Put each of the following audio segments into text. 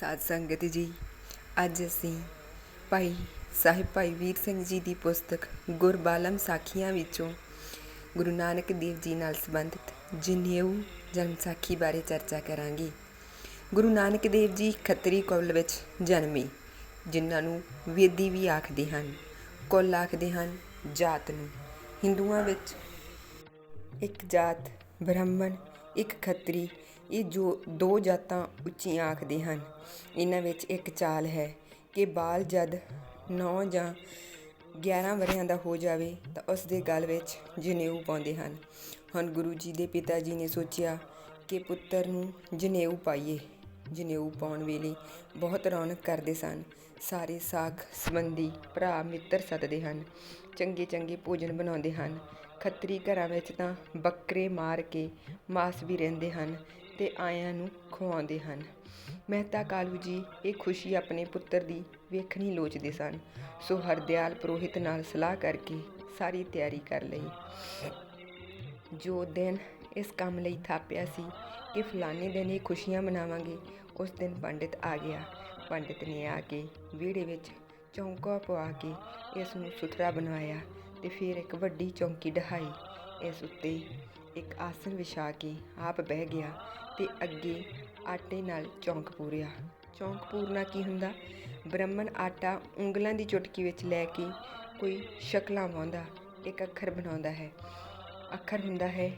ਸਾਧ ਸੰਗਤ ਜੀ, ਅੱਜ ਅਸੀਂ ਭਾਈ ਸਾਹਿਬ ਭਾਈ ਵੀਰ ਸਿੰਘ ਜੀ ਦੀ ਪੁਸਤਕ ਗੁਰਬਾਲਮ ਸਾਖੀਆਂ ਵਿੱਚੋਂ ਗੁਰੂ ਨਾਨਕ ਦੇਵ ਜੀ ਨਾਲ ਸੰਬੰਧਿਤ ਜਨੇਊ ਜਨਮ ਸਾਖੀ ਬਾਰੇ ਚਰਚਾ ਕਰਾਂਗੇ। ਗੁਰੂ ਨਾਨਕ ਦੇਵ ਜੀ ਖੱਤਰੀ ਕੁਲ ਵਿੱਚ ਜਨਮੇ, ਜਿਨ੍ਹਾਂ ਨੂੰ ਵੇਦੀ ਵੀ ਆਖਦੇ ਹਨ, ਕੁੱਲ ਆਖਦੇ ਹਨ ਜਾਤ ਨੂੰ। ਹਿੰਦੂਆਂ ਵਿੱਚ ਇੱਕ ਜਾਤ ਬ੍ਰਾਹਮਣ ਇੱਕ ਖੱਤਰੀ। ਇਹ ਜੋ ਦੋ ਜਾਤਾਂ ਉੱਚੀਆਂ ਆਖਦੇ ਹਨ, ਇਹਨਾਂ ਵਿੱਚ ਇੱਕ ਚਾਲ ਹੈ ਕਿ ਬਾਲ ਜਦ 9 ਜਾਂ 11 ਵਰਿਆਂ ਦਾ ਹੋ ਜਾਵੇ ਤਾਂ ਉਸ ਦੇ ਗਲ ਵਿੱਚ ਜਨੇਊ ਪਾਉਂਦੇ ਹਨ। ਹੁਣ ਗੁਰੂ ਜੀ ਦੇ ਪਿਤਾ ਜੀ ਨੇ ਸੋਚਿਆ ਕਿ ਪੁੱਤਰ ਨੂੰ ਜਨੇਊ ਪਾਈਏ। ਜਨੇਊ ਪਾਉਣ ਵੇਲੇ ਬਹੁਤ ਰੌਣਕ ਕਰਦੇ ਸਨ। ਸਾਰੇ ਸਾਖ ਸੰਬੰਧੀ ਭਰਾ ਮਿੱਤਰ ਸੱਦਦੇ ਹਨ, ਚੰਗੇ ਚੰਗੇ ਭੋਜਨ ਬਣਾਉਂਦੇ ਹਨ। ਖੱਤਰੀ ਘਰਾਂ ਵਿੱਚ ਤਾਂ ਬੱਕਰੇ ਮਾਰ ਕੇ ਮਾਸ ਵੀ ਰਹਿੰਦੇ ਹਨ ਤੇ ਆਇਆਂ ਨੂੰ ਖਵਾਉਂਦੇ ਹਨ। ਮਹਿਤਾ ਕਾਲੂ ਜੀ ਇਹ ਖੁਸ਼ੀ ਆਪਣੇ ਪੁੱਤਰ ਦੀ ਵੇਖਣੀ ਲੋਚਦੇ ਸਨ। ਸੋ ਹਰਦਿਆਲ ਪ੍ਰੋਹਿਤ ਨਾਲ ਸਲਾਹ ਕਰਕੇ ਸਾਰੀ ਤਿਆਰੀ ਕਰ ਲਈ। ਜੋ ਦਿਨ ਇਸ ਕੰਮ ਲਈ ਥਾਪਿਆ ਸੀ ਕਿ ਫਲਾਣੇ ਦਿਨ ਇਹ ਖੁਸ਼ੀਆਂ ਮਨਾਵਾਂਗੇ। ਉਸ ਦਿਨ ਪੰਡਿਤ ਆ ਗਿਆ। ਪੰਡਿਤ ਨੇ ਆ ਕੇ ਵਿਹੜੇ ਵਿੱਚ ਚੌਂਕਾ ਪਵਾ ਕੇ ਇਸ ਨੂੰ ਸੁਥਰਾ ਬਣਵਾਇਆ ਤੇ ਫਿਰ ਇੱਕ ਵੱਡੀ ਚੌਂਕੀ ਢਹਾਈ ਇਸ ਉੱਤੇ ਇੱਕ ਆਸਨ ਵਿਛਾ ਕੇ ਆਪ ਬਹਿ ਗਿਆ ਤੇ ਅੱਗੇ ਆਟੇ ਨਾਲ ਚੌਂਕ ਪੂਰਿਆ। ਚੌਂਕ ਪੂਰਨਾ ਕੀ ਹੁੰਦਾ? ਬ੍ਰਾਹਮਣ ਆਟਾ ਉਂਗਲਾਂ ਦੀ ਚੁਟਕੀ ਵਿੱਚ ਲੈ ਕੇ ਕੋਈ ਸ਼ਕਲਾਂ ਵਾਉਂਦਾ ਇੱਕ ਅੱਖਰ ਬਣਾਉਂਦਾ ਹੈ। ਅੱਖਰ ਹੁੰਦਾ ਹੈ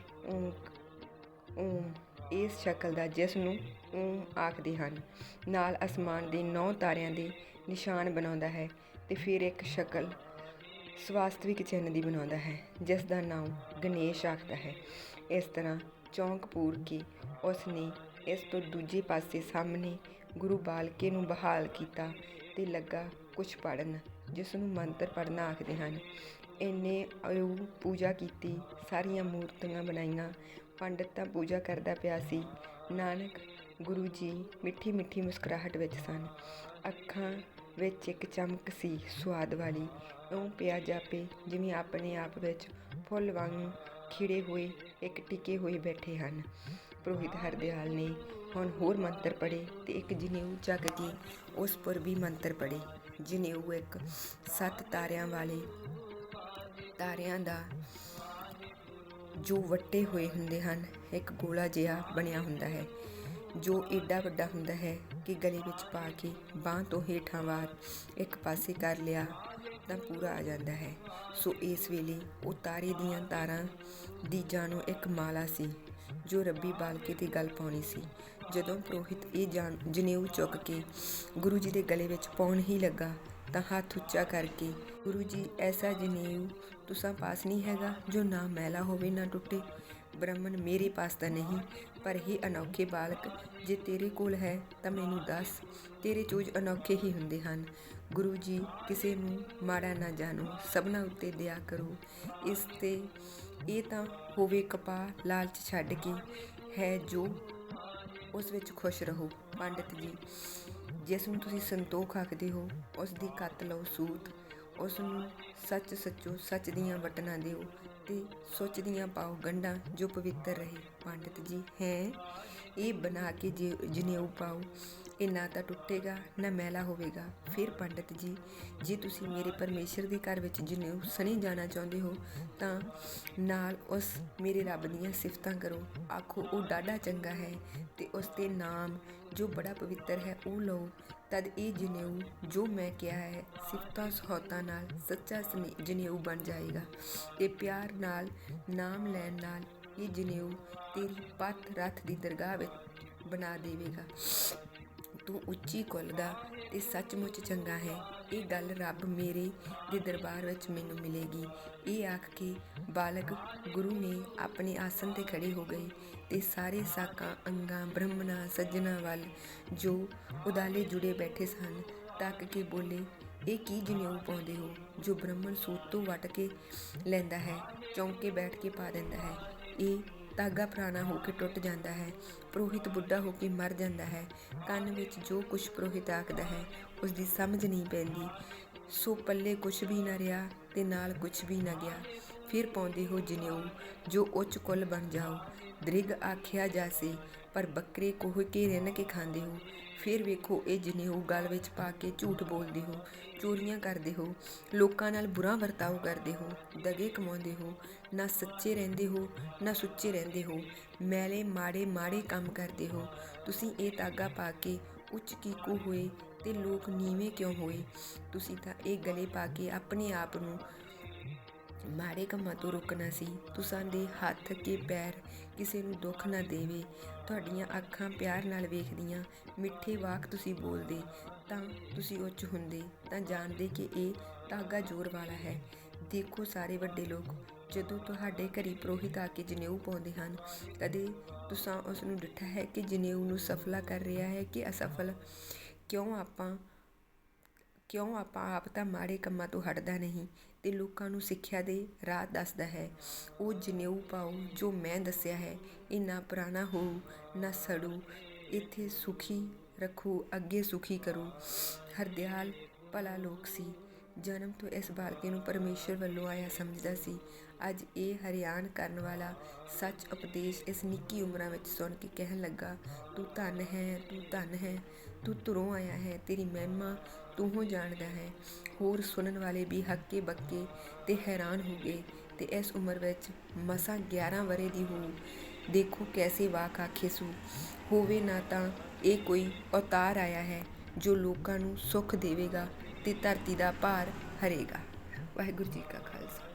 ਇਸ ਸ਼ਕਲ ਦਾ ਜਿਸ ਨੂੰ ਊਂ ਆਖਦੇ ਹਨ। ਨਾਲ ਅਸਮਾਨ ਦੇ ਨੌ ਤਾਰਿਆਂ ਦੇ ਨਿਸ਼ਾਨ ਬਣਾਉਂਦਾ ਹੈ ਤੇ ਫਿਰ ਇੱਕ ਸ਼ਕਲ ਸਵਾਸਤਵਿਕ ਚਿੰਨ੍ਹ ਦੀ ਬਣਾਉਂਦਾ ਹੈ ਜਿਸ ਦਾ ਨਾਮ ਗਣੇਸ਼ ਆਖਦਾ ਹੈ। ਇਸ ਤਰ੍ਹਾਂ ਚੌਂਕ ਪੂਰ ਕੇ ਉਸ ਨੇ ਇਸ ਤੋਂ ਦੂਜੇ ਪਾਸੇ ਸਾਹਮਣੇ ਗੁਰੂ ਬਾਲਕੇ ਨੂੰ ਬਹਾਲ ਕੀਤਾ ਤੇ ਲੱਗਾ ਕੁਝ ਪੜਨ ਜਿਸ ਨੂੰ ਮੰਤਰ ਪੜਨਾ ਆਖਦੇ ਹਨ। ਇੰਨੇ ਆਯੂ ਪੂਜਾ ਕੀਤੀ, ਸਾਰੀਆਂ ਮੂਰਤੀਆਂ ਬਣਾਈਆਂ, ਪੰਡਤ ਤਾਂ ਪੂਜਾ ਕਰਦਾ ਪਿਆ ਸੀ। ਨਾਨਕ, ਗੁਰੂ ਜੀ ਮਿੱਠੀ ਮਿੱਠੀ ਮੁਸਕਰਾਹਟ ਵਿੱਚ ਸਨ। ਅੱਖਾਂ ਵਿੱਚ ਇੱਕ ਚਮਕ ਸੀ ਸਵਾਦ ਵਾਲੀ। ਉਹ ਪਿਆ ਜਾਪੇ, ਜਿਵੇਂ ਆਪਣੇ ਆਪ ਵਿੱਚ ਫੁੱਲ ਵਾਂਗ ਖਿੜੇ ਹੋਏ, ਇੱਕ ਟਿਕੇ ਹੋਏ ਬੈਠੇ ਹਨ। ਪ੍ਰੋਹਿਤ ਹਰਦਿਆਲ ਨੇ ਹੁਣ ਹੋਰ ਮੰਤਰ ਪੜੇ ਤੇ ਇੱਕ ਜਨੇਊ ਚੱਕ ਕੇ ਉਸ ਪਰ ਵੀ ਮੰਤਰ ਪੜੇ ਜਨੇਊ ਇੱਕ ਸੱਤ ਤਾਰਿਆਂ ਵਾਲੇ ਤਾਰਿਆਂ ਦਾ ਜੋ ਵੱਟੇ ਹੋਏ ਹੁੰਦੇ ਹਨ, ਇੱਕ ਗੋਲਾ ਜਿਹਾ ਬਣਿਆ ਹੁੰਦਾ ਹੈ, ਜੋ ਏਡਾ ਵੱਡਾ ਹੁੰਦਾ ਹੈ ਕਿ ਗਲੇ ਵਿੱਚ ਪਾ ਕੇ ਬਾਹ ਤੋਂ ਹੇਠਾਂ ਵਾਰ ਇੱਕ ਪਾਸੇ ਕਰ ਲਿਆ ਤਾਂ ਪੂਰਾ ਆ ਜਾਂਦਾ ਹੈ। ਸੋ ਇਸ ਵੇਲੇ ਉਹ ਤਾਰੇ ਦੀਆਂ ਤਾਰਾਂ ਦੀ ਜਾਣੋ ਇੱਕ ਮਾਲਾ ਸੀ। ਜੋ ਰੱਬੀ ਬਾਲਕੇ ਦੀ ਗੱਲ ਪਾਉਣੀ ਸੀ। ਜਦੋਂ ਪ੍ਰੋਹਿਤ ਇਹ ਜਾਣ ਜਨੇਊ ਚੁੱਕ ਕੇ ਗੁਰੂ ਜੀ ਦੇ ਗਲੇ ਵਿੱਚ ਪਾਉਣ ਹੀ ਲੱਗਾ, ਤਾਂ ਹੱਥ ਉੱਚਾ ਕਰਕੇ, ਗੁਰੂ ਜੀ, ਐਸਾ ਜਨੇਊ ਤੁਸਾਂ ਪਾਸ ਨਹੀਂ ਹੈਗਾ, ਜੋ ਨਾ ਮੈਲਾ ਹੋਵੇ, ਨਾ ਟੁੱਟੇ। ਬ੍ਰਾਹਮਣ ਮੇਰੇ ਪਾਸ ਤਾਂ ਨਹੀਂ, ਪਰ ਹੀ ਅਨੋਖੇ ਬਾਲਕ, ਜੇ ਤੇਰੇ ਕੋਲ ਹੈ, ਤਾਂ ਮੈਨੂੰ ਦੱਸ। ਤੇਰੇ ਚੋਜ ਅਨੋਖੇ ਹੀ ਹੁੰਦੇ ਹਨ। ਗੁਰੂ ਜੀ, ਕਿਸੇ ਨੂੰ ਮਾੜਾ ਨਾ ਜਾਣੋ, ਸਭਨਾ ਉੱਤੇ ਦਇਆ ਕਰੋ। ਇਸ ਤੇ ਇਹ ਤਾਂ ਹੋਵੇ ਕਪਾਹ ਲਾਲਚ ਛੱਡ ਕੇ ਹੈ ਜੋ ਉਸ ਵਿੱਚ ਖੁਸ਼ ਰਹੋ। ਪੰਡਿਤ ਜੀ, ਜਿਸ ਨੂੰ ਤੁਸੀਂ ਸੰਤੋਖ ਆਖਦੇ ਹੋ, ਉਸ ਦੀ ਕੱਤ ਲਓ ਸੂਤ। ਉਸ ਨੂੰ ਸੱਚ ਸੱਚੋ ਸੱਚ ਦੀਆਂ ਵਟਣਾ ਦਿਓ ਤੇ ਸੁੱਚ ਦੀਆਂ ਪਾਓ ਗੰਢਾਂ ਜੋ ਪਵਿੱਤਰ ਰਹੇ। ਪੰਡਿਤ ਜੀ, ਹੈ? ਇਹ ਬਣਾ ਕੇ ਜੇ ਜਨੇਊ ਪਾਓ। ਇਹ ਨਾ ਤਾਂ ਟੁੱਟੇਗਾ, ਨਾ ਮੈਲਾ ਹੋਵੇਗਾ। ਫਿਰ ਪੰਡਿਤ ਜੀ, ਜੇ ਤੁਸੀਂ ਮੇਰੇ ਪਰਮੇਸ਼ਰ ਦੇ ਘਰ ਵਿੱਚ ਜਨੇਊ ਸਣੀ ਜਾਣਾ ਚਾਹੁੰਦੇ ਹੋ, ਤਾਂ ਨਾਲ ਉਸ ਮੇਰੇ ਰੱਬ ਦੀਆਂ ਸਿਫਤਾਂ ਕਰੋ। ਆਖੋ, ਉਹ ਡਾਢਾ ਚੰਗਾ ਹੈ ਤੇ ਉਸ ਦੇ ਨਾਮ ਜੋ ਬੜਾ ਪਵਿੱਤਰ ਹੈ, ਉਹ ਲਓ। ਤਦ ਇਹ ਜਨੇਊ ਜੋ ਮੈਂ ਕਿਹਾ ਹੈ, ਸਿਫਤਾਂ ਸਹੌਤਾਂ ਨਾਲ ਸੱਚਾ ਜਨੇਊ ਬਣ ਜਾਏਗਾ। ਤੇ ਪਿਆਰ ਨਾਲ, ਨਾਮ ਲੈਣ ਨਾਲ ਇਹ ਜਨੇਊ ਤੇਰੀ ਪੱਤ ਰੱਥ ਦੀ ਦਰਗਾਹ ਵਿੱਚ ਬਣਾ ਦੇਵੇਗਾ। ਤੂੰ ਉੱਚੀ ਕੁੱਲ ਦਾ ਤੇ ਸੱਚਮੁੱਚ ਚੰਗਾ ਹੈ। ਇਹ ਗੱਲ ਰੱਬ ਮੇਰੇ ਦੇ ਦਰਬਾਰ ਵਿੱਚ ਮੈਨੂੰ ਮਿਲੇਗੀ। ਇਹ ਆਖ ਕੇ ਬਾਲਕ ਗੁਰੂ ਨੇ ਆਪਣੇ ਆਸਨ ਤੇ ਖੜੇ ਹੋ ਗਏ ਤੇ ਸਾਰੇ ਸਾਕਾਂ, ਅੰਗਾਂ, ਬ੍ਰਹਮਣਾ, ਸੱਜਣਾ ਵੱਲ ਜੋ ਉਦਾਲੇ ਜੁੜੇ ਬੈਠੇ ਸਨ, ਤੱਕ ਕੇ ਬੋਲੇ, ਇਹ ਕੀ ਜਨੇਊ ਪਾਉਂਦੇ ਹੋ ਜੋ ਬ੍ਰਾਹਮਣ ਸੂਤ ਤੋਂ ਵਟ ਕੇ ਲੈਂਦਾ ਹੈ, ਚੌਂਕੇ ਬੈਠ ਕੇ ਪਾ ਦਿੰਦਾ ਹੈ? ਇਹ ਧਾਗਾ ਪੁਰਾਣਾ ਹੋ ਕੇ ਟੁੱਟ ਜਾਂਦਾ ਹੈ, ਪ੍ਰੋਹਿਤ ਬੁੱਢਾ ਹੋ ਕੇ ਮਰ ਜਾਂਦਾ ਹੈ। ਕੰਨ ਵਿੱਚ ਜੋ ਕੁਛ ਪ੍ਰੋਹਿਤ ਆਖਦਾ ਹੈ ਉਸ ਦੀ ਸਮਝ ਨਹੀਂ ਪੈਂਦੀ। ਸੋ ਪੱਲੇ ਕੁਛ ਵੀ ਨਾ ਰਿਹਾ ਤੇ ਨਾਲ ਕੁਛ ਵੀ ਨਾ ਗਿਆ। ਫਿਰ ਪਾਉਂਦੇ ਹੋ ਜਨੇਊ ਜੋ ਉੱਚ ਕੁੱਲ ਬਣ ਜਾਓ। ਦ੍ਰਿਗ ਆਖਿਆ ਜਾਸੀ ਪਰ ਬੱਕਰੇ ਕੋਹ ਕੇ ਰਿੰਨ ਕੇ ਖਾਂਦੇ ਹੋ। ਫਿਰ ਵੇਖੋ ਇਹ ਜਨੇਊ ਗਲ ਵਿੱਚ ਪਾ ਕੇ ਝੂਠ ਬੋਲਦੇ ਹੋ, ਚੋਰੀਆਂ ਕਰਦੇ ਹੋ, ਲੋਕਾਂ ਨਾਲ ਬੁਰਾ ਵਰਤਾਓ ਕਰਦੇ ਹੋ, ਦਗੇ ਕਮਾਉਂਦੇ ਹੋ, ਨਾ ਸੱਚੇ ਰਹਿੰਦੇ ਹੋ, ਨਾ ਸੁੱਚੇ ਰਹਿੰਦੇ ਹੋ, ਮੈਲੇ ਮਾੜੇ ਮਾੜੇ ਕੰਮ ਕਰਦੇ ਹੋ। ਤੁਸੀਂ ਇਹ ਤਾਗਾ ਪਾ ਕੇ ਉੱਚ ਕੀਕੂ ਹੋਏ ਤੇ ਲੋਕ ਨੀਵੇਂ ਕਿਉਂ ਹੋਏ? ਤੁਸੀਂ ਤਾਂ ਇਹ ਗਲੇ ਪਾ ਕੇ ਆਪਣੇ ਆਪ ਨੂੰ ਮਾੜੇ ਕੰਮਾਂ ਤੋਂ ਰੋਕਣਾ ਸੀ। ਤੁਸਾਂ ਦੇ ਹੱਥ ਕੇ ਪੈਰ ਕਿਸੇ ਨੂੰ ਦੁੱਖ ਨਾ ਦੇਵੇ, ਤੁਹਾਡੀਆਂ ਅੱਖਾਂ ਪਿਆਰ ਨਾਲ ਵੇਖਦੀਆਂ, ਮਿੱਠੇ ਵਾਕ ਤੁਸੀਂ ਬੋਲਦੇ, ਤਾਂ ਤੁਸੀਂ ਉੱਚ ਹੁੰਦੇ, ਤਾਂ ਜਾਣਦੇ ਕਿ ਇਹ ਧਾਗਾ ਜ਼ੋਰ ਵਾਲਾ ਹੈ। ਦੇਖੋ ਸਾਰੇ ਵੱਡੇ ਲੋਕ, ਜਦੋਂ ਤੁਹਾਡੇ ਘਰੀ ਪ੍ਰੋਹਿਤ ਆ ਕੇ ਜਨੇਊ ਪਾਉਂਦੇ ਹਨ ਕਦੇ ਤੁਸਾਂ ਉਸ ਨੂੰ ਡਿੱਠਾ ਹੈ ਕਿ ਜਨੇਊ ਨੂੰ ਸਫਲਾ ਕਰ ਰਿਹਾ ਹੈ ਕਿ ਅਸਫਲ? ਕਿਉਂ ਆਪਾਂ ਕਿਉਂ ਆਪਾਂ ਆਪ ਤਾਂ ਮਾੜੇ ਕੰਮਾਂ ਤੋਂ ਹਟਦਾ ਨਹੀਂ? ਅਤੇ ਲੋਕਾਂ ਨੂੰ ਸਿੱਖਿਆ ਦੇ ਰਾਹ ਦੱਸਦਾ ਹੈ। ਉਹ ਜਨੇਊ ਪਾਓ ਜੋ ਮੈਂ ਦੱਸਿਆ ਹੈ ਇਹ ਨਾ ਪੁਰਾਣਾ ਹੋਊ ਨਾ ਸੜੂ, ਇੱਥੇ ਸੁਖੀ ਰੱਖੋ, ਅੱਗੇ ਸੁਖੀ ਕਰੋ। ਹਰਦਿਆਲ ਭਲਾ ਲੋਕ ਸੀ। ਜਨਮ ਤੋਂ ਇਸ ਬਾਲਕੇ ਨੂੰ ਪਰਮੇਸ਼ਰ ਵੱਲੋਂ ਆਇਆ ਸਮਝਦਾ ਸੀ। ਅੱਜ ਇਹ ਹਰਿਆਣ ਕਰਨ ਵਾਲਾ ਸੱਚ ਉਪਦੇਸ਼ ਇਸ ਨਿੱਕੀ ਉਮਰਾਂ ਵਿੱਚ ਸੁਣ ਕੇ ਕਹਿਣ ਲੱਗਾ, ਤੂੰ ਧਨ ਹੈ, ਤੂੰ ਧਨ ਹੈ, ਤੂੰ ਤੁਰੋਂ ਆਇਆ ਹੈ, ਤੇਰੀ ਮਹਿਮਾ ਤੂੰ ਹੋ ਜਾਣਦਾ ਹੈ। ਹੋਰ ਸੁਣਨ ਵਾਲੇ ਵੀ ਹੱਕੇ ਬੱਕੇ ਤੇ ਹੈਰਾਨ ਹੋ ਗਏ ਤੇ ਇਸ ਉਮਰ ਵਿੱਚ ਮਸਾਂ 11 ਵਰੇ ਦੀ ਹੋ, ਦੇਖੋ ਕੈਸੇ ਵਾਕ ਆਖੇ ਸੂ। ਹੋਵੇ ਨਾ ਤਾਂ ਇਹ ਕੋਈ ਅਵਤਾਰ ਆਇਆ ਹੈ ਜੋ ਲੋਕਾਂ ਨੂੰ ਸੁੱਖ ਦੇਵੇਗਾ ਤੇ ਧਰਤੀ ਦਾ ਭਾਰ ਹਰੇਗਾ। ਵਾਹਿਗੁਰੂ ਜੀ ਕਾ ਖਾਲਸਾ।